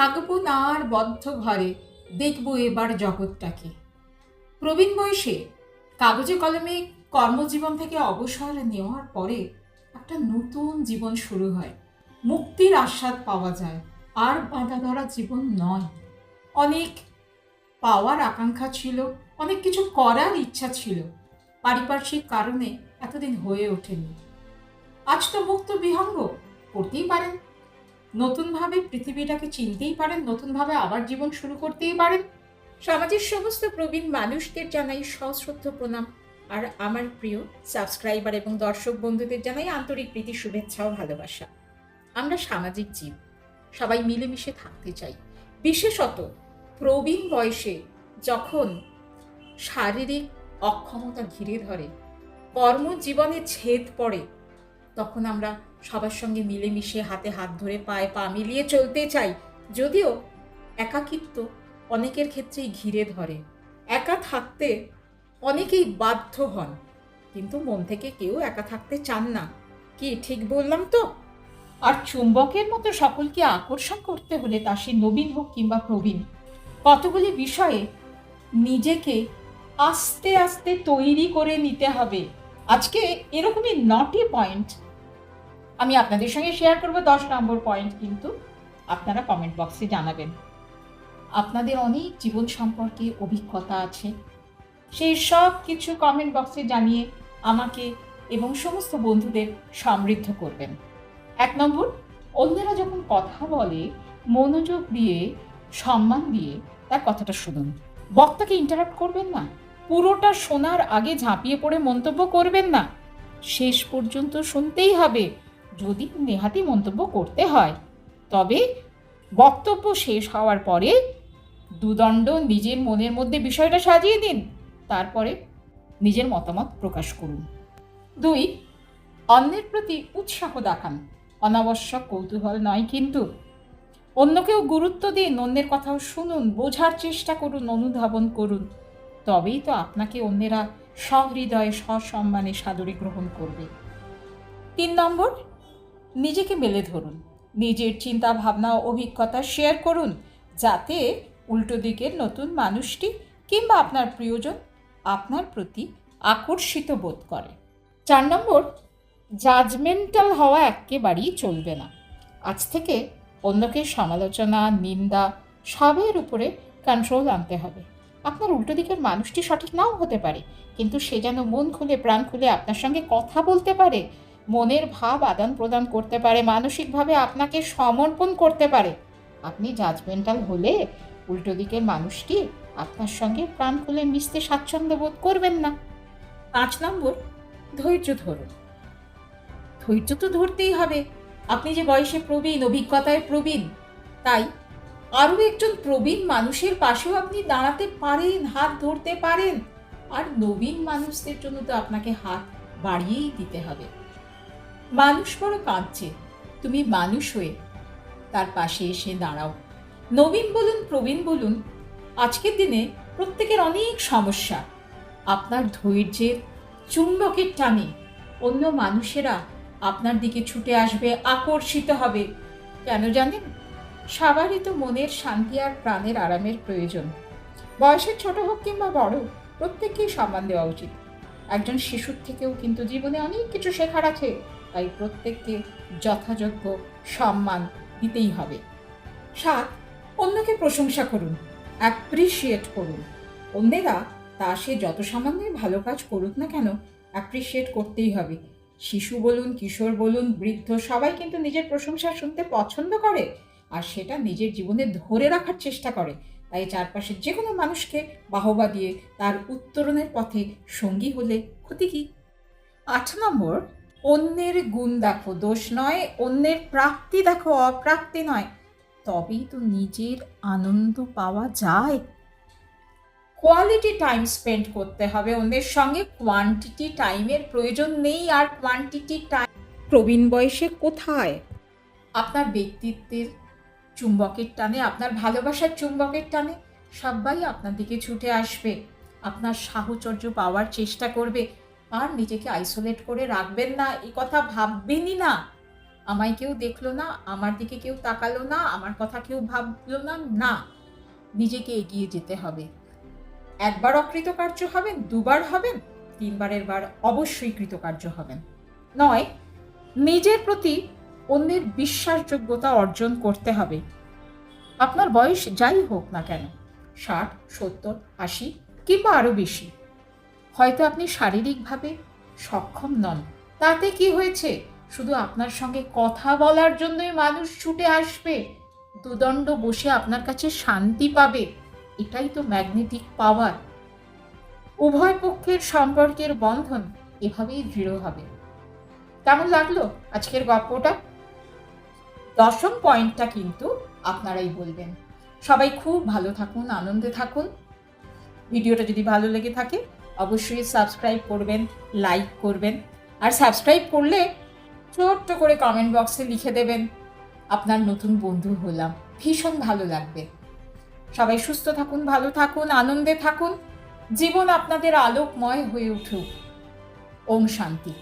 থাকব আর বদ্ধ ঘরে, দেখব এবার জগৎটাকে। প্রবীণ বয়সে কাগজে কলমে কর্মজীবন থেকে অবসর নেওয়ার পরে একটা নতুন জীবন শুরু হয়। মুক্তির আস্বাদ পাওয়া যায়, আর বাঁধা ধরা জীবন নয়। অনেক পাওয়ার আকাঙ্ক্ষা ছিল, অনেক কিছু করার ইচ্ছা ছিল, পারিপার্শ্বিক কারণে এতদিন হয়ে ওঠেনি। আজ তো মুক্ত বিহঙ্গ করতেই পারেন। নতুনভাবে পৃথিবীটাকে চিনতেই পারেন, নতুনভাবে আবার জীবন শুরু করতেই পারেন। সমাজের সমস্ত প্রবীণ মানুষদের জানাই সশ্রদ্ধ প্রণাম। আর আমার প্রিয় সাবস্ক্রাইবার এবং দর্শক বন্ধুদের জানাই আন্তরিক প্রীতি, শুভেচ্ছা ও ভালোবাসা। আমরা সামাজিক জীব, সবাই মিলেমিশে থাকতে চাই। বিশেষত প্রবীণ বয়সে যখন শারীরিক অক্ষমতা ঘিরে ধরে, কর্মজীবনে ছেদ পড়ে তখন আমরা সবার সঙ্গে মিলেমিশে হাতে হাত ধরে পায়ে পা মিলিয়ে চলতে চাই। যদিও একাকিত্ব অনেকের ক্ষেত্রেই ঘিরে ধরে। একা থাকতে অনেকেই বাধ্য হন, কিন্তু মন থেকে কেউ একা থাকতে চান না। কি ঠিক বললাম তো? আর চুম্বকের মতো সকলকে আকর্ষণ করতে হলে তা সে নবীন হোক কিংবা প্রবীণ, কতগুলি বিষয়ে নিজেকে আস্তে আস্তে তৈরি করে নিতে হবে। আজকে এরকমই নটি পয়েন্ট আমি আপনাদের সঙ্গে শেয়ার করব, দশ নম্বর পয়েন্ট কিন্তু আপনারা কমেন্ট বক্সে জানাবেন। আপনাদের অনেক জীবন সম্পর্কে অভিজ্ঞতা আছে। সেই সব কিছু কমেন্ট বক্সে জানিয়ে আমাকে এবং সমস্ত বন্ধুদের সমৃদ্ধ করবেন। এক নম্বর, অন্যেরা যখন কথা বলে, মনোযোগ দিয়ে, সম্মান দিয়ে তার কথাটা শুনুন। বক্তাকে ইন্টারাপ্ট করবেন না। পুরোটা শোনার আগে ঝাঁপিয়ে পড়ে মন্তব্য করবেন না। শেষ পর্যন্ত শুনতেই হবে, যদি নেহাতি মন্তব্য করতে হয়। তবে বক্তব্য শেষ হওয়ার পরে দুদণ্ড নিজের মনের মধ্যে বিষয়টা সাজিয়ে দিন, তারপরে নিজের মতামত প্রকাশ করুন। দুই, অন্যের প্রতি উৎসাহ দেখান। অনাবশ্যক কৌতূহল নয় কিন্তু। অন্যকেও গুরুত্ব দিন, অন্যের কথাও শুনুন, বোঝার চেষ্টা করুন, অনুধাবন করুন। তবেই তো আপনাকে অন্যেরা সহৃদয়ে সসম্মানে সাদরে গ্রহণ করবে। তিন নম্বর, নিজেকে মেলে ধরুন। নিজের চিন্তা ভাবনা অভিজ্ঞতা শেয়ার করুন, যাতে উল্টো দিকের নতুন মানুষটি কিংবা আপনার প্রিয়জন আপনার প্রতি আকর্ষিত বোধ করে। চার নম্বর জাজমেন্টাল হওয়া একেবারেই চলবে না। আজ থেকে অন্যকে সমালোচনা, নিন্দা, সবের উপরে কন্ট্রোল আনতে হবে। আপনার উল্টো দিকের মানুষটি সঠিক নাও হতে পারে, কিন্তু সে যেন মন খুলে প্রাণ খুলে আপনার সঙ্গে কথা বলতে পারে, মনের ভাব আদান প্রদান করতে পারে, মানসিকভাবে আপনাকে সমর্পণ করতে পারে। আপনি জাজমেন্টাল হলে উল্টো দিকের মানুষটি আপনার সঙ্গে প্রাণ খুলে মিশতে স্বাচ্ছন্দ্য বোধ করবেন না। পাঁচ নম্বর, ধৈর্য ধরুন। ধৈর্য তো ধরতেই হবে। আপনি যে বয়সে প্রবীণ, অভিজ্ঞতায় প্রবীণ, তাই আরও একজন প্রবীণ মানুষের পাশেও আপনি দাঁড়াতে পারেন, হাত ধরতে পারেন। আর নবীন মানুষদের জন্য তো আপনাকে হাত বাড়িয়েই দিতে হবে। মানুষ বড় কাঁদছে। তুমি মানুষ হয়ে তার পাশে এসে দাঁড়াও। নবীন বলুন, প্রবীণ বলুন, আজকের দিনে প্রত্যেকের অনেক সমস্যা। আপনার ধৈর্যের চুম্বকের টানে অন্য মানুষেরা আপনার দিকে ছুটে আসবে, আকর্ষিত হবে। কেন জানেন? সবারই তো মনের শান্তি আর প্রাণের আরামের প্রয়োজন। বয়সের ছোট হোক কিংবা বড়, প্রত্যেককেই সম্মান দেওয়া উচিত। একজন শিশুর থেকেও কিন্তু জীবনে অনেক কিছু শেখার আছে, তাই প্রত্যেককে যথাযোগ্য সম্মান দিতেই হবে। সাত, অন্যকে প্রশংসা করুন অ্যাপ্রিসিয়েট করুন। অন্যেরা তা সে যত সামান্যই ভালো কাজ করুক না কেন অ্যাপ্রিসিয়েট করতেই হবে। শিশু বলুন, কিশোর বলুন, বৃদ্ধ সবাই কিন্তু নিজের প্রশংসা শুনতে পছন্দ করে। আর সেটা নিজের জীবনে ধরে রাখার চেষ্টা করে। তাই চারপাশের যে কোনো মানুষকে বাহবা দিয়ে তার উত্তরণের পথে সঙ্গী হলে ক্ষতি কী? আট নম্বর, অন্যের গুণ দেখো, দোষ নয়, অন্যের প্রাপ্তি দেখো, অপ্রাপ্তি নয়। তবেই তো নিজের আনন্দ পাওয়া যায়। কোয়ালিটি টাইম স্পেন্ড করতে হবে, অন্যের সঙ্গে কোয়ান্টিটি টাইমের প্রয়োজন নেই, আর কোয়ান্টিটি টাইম প্রবীণ বয়সে কোথায়? আপনার ব্যক্তিত্বের চুম্বকের টানে, আপনার ভালোবাসার চুম্বকের টানে সবাই আপনার দিকে ছুটে আসবে। আপনার সাহচর্য পাওয়ার চেষ্টা করবে। আর নিজেকে আইসোলেট করে রাখবেন না এই কথা ভাববেনই না। আমায় কেউ দেখল না, আমার দিকে কেউ তাকালো না, আমার কথা কেউ ভাবলো না না। নিজেকে এগিয়ে যেতে হবে। একবার অকৃতকার্য হবেন, দুবার হবেন, তিনবারের বার অবশ্যই কৃতকার্য হবেন। নয়, নিজের প্রতি অন্যের বিশ্বাসযোগ্যতা অর্জন করতে হবে। আপনার বয়স যাই হোক না কেন, ষাট, সত্তর, আশি কিংবা আরও বেশি, হয়তো আপনি শারীরিকভাবে সক্ষম নন। তাতে কি হয়েছে? শুধু আপনার সঙ্গে কথা বলার জন্যই মানুষ ছুটে আসবে। দুদণ্ড বসে আপনার কাছে শান্তি পাবে। এটাই তো ম্যাগনেটিক পাওয়ার। উভয় পক্ষের সম্পর্কের বন্ধন এভাবেই দৃঢ় হবে। কেমন লাগল আজকের গল্পটা দশম পয়েন্টটা কিন্তু আপনারাই বলবেন। সবাই খুব ভালো থাকুন, আনন্দে থাকুন। ভিডিওটা যদি ভালো লেগে থাকে, অবশ্যই সাবস্ক্রাইব করবেন, লাইক করবেন। আর সাবস্ক্রাইব করলে ছোট্ট করে কমেন্ট বক্সে লিখে দেবেন, আপনার নতুন বন্ধু হলাম। ভীষণ ভালো লাগবে। সবাই সুস্থ থাকুন, ভালো থাকুন, আনন্দে থাকুন। জীবন আপনাদের আলোকময় হয়ে উঠুক। ওম শান্তি।